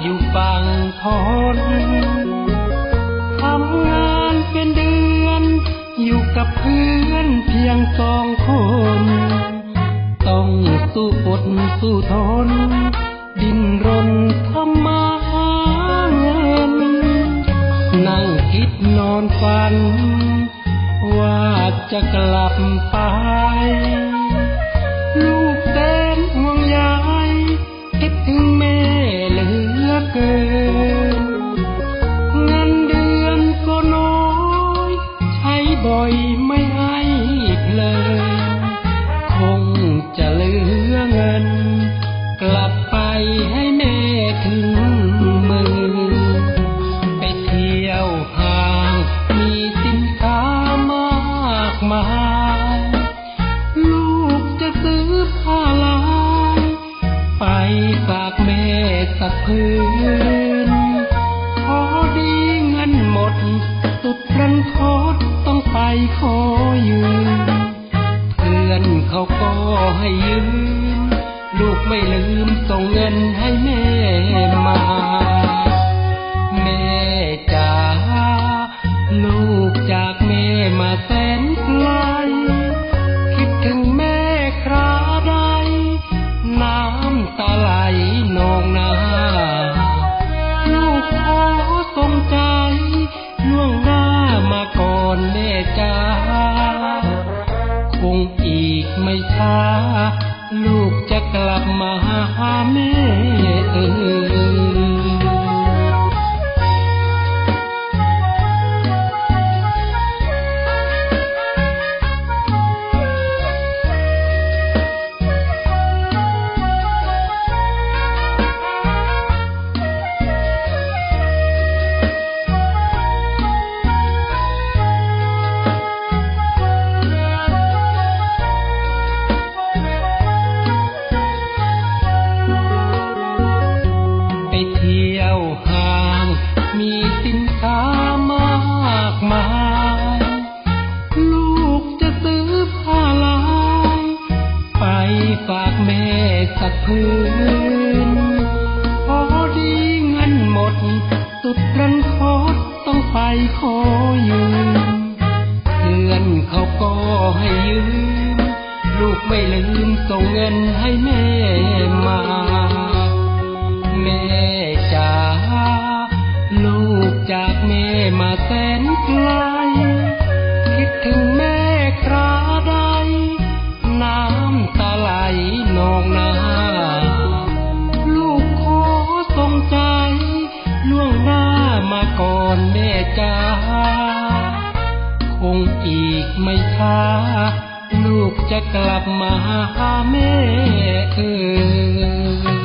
อยู่ฝั่งทนทำงานเป็นเดือน อยู่กับเพื่อนเพียงสองคน ต้องสู้อดสู้ทน ดินรนทำมาหาเงิน นั่งคิดนอนฝัน ว่าจะกลับไป ม่สักพื้น ขอดีเงินหมด สุดรันทดต้องไปขอยืมเพื่อนเขาก็ให้ยืม ลูกไม่ลืมส่งเงินให้แม่มา แม่ ก่อนแม่จ้าคงอีกไม่ช้า ลูกจะกลับมา มีสินค้ามากมาย ลูกจะซื้อผ้าลาย ไปฝากแม่สักพื้น พอดีเงินหมด สุดรันทดต้องไปขอยืมเพื่อนเขาก็ให้ยืม ลูกไม่ลืมส่งเงินให้แม่มา มาแสนไกล คิดถึงแม่คราใด น้ำตาไหลนองนาลูกขอสงใจ ล่วงหน้ามาก่อนแม่จ๋าคงอีกไม่ช้า ลูกจะกลับมาหาแม่เอ่ย